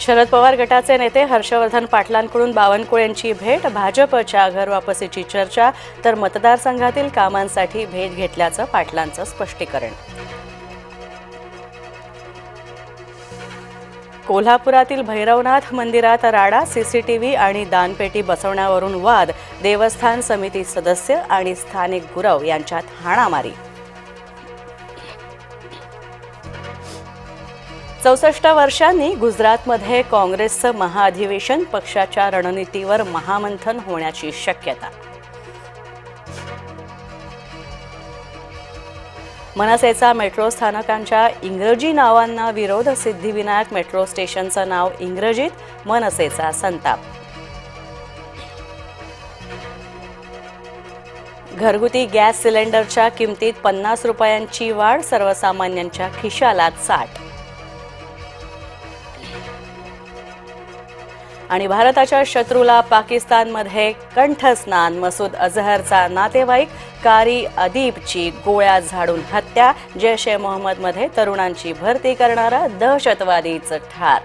शरद पवार गटाचे नेते हर्षवर्धन पाटलांकडून बावनकुळेंची भेट भाजपच्या घरवापसीची चर्चा तर मतदारसंघातील कामांसाठी भेट घेतल्याचं पाटलांचं स्पष्टीकरण. कोल्हापुरातील भैरवनाथ मंदिरात राडा सीसीटीव्ही आणि दानपेटी बसवण्यावरून वाद देवस्थान समिती सदस्य आणि स्थानिक गुरव यांच्यात हाणामारी चौसष्ट वर्षांनी गुजरातमध्ये काँग्रेसचं महाअधिवेशन पक्षाच्या रणनीतीवर महामंथन होण्याची शक्यता. मनसेचा मेट्रो स्थानकांच्या इंग्रजी नावांना विरोध सिद्धिविनायक मेट्रो स्टेशनचं नाव इंग्रजीत मनसेचा संताप. घरगुती गॅस सिलेंडरच्या किमतीत पन्नास रुपयांची वाढ सर्वसामान्यांच्या खिशाला चाट आणि भारताच्या शत्रूला पाकिस्तानमध्ये कंठस्नान मसूद अझहरचा नातेवाईक कारी अदीबची गोळ्या झाडून हत्या जैश ए मोहम्मदमध्ये तरुणांची भरती करणारा दहशतवादीचं ठार.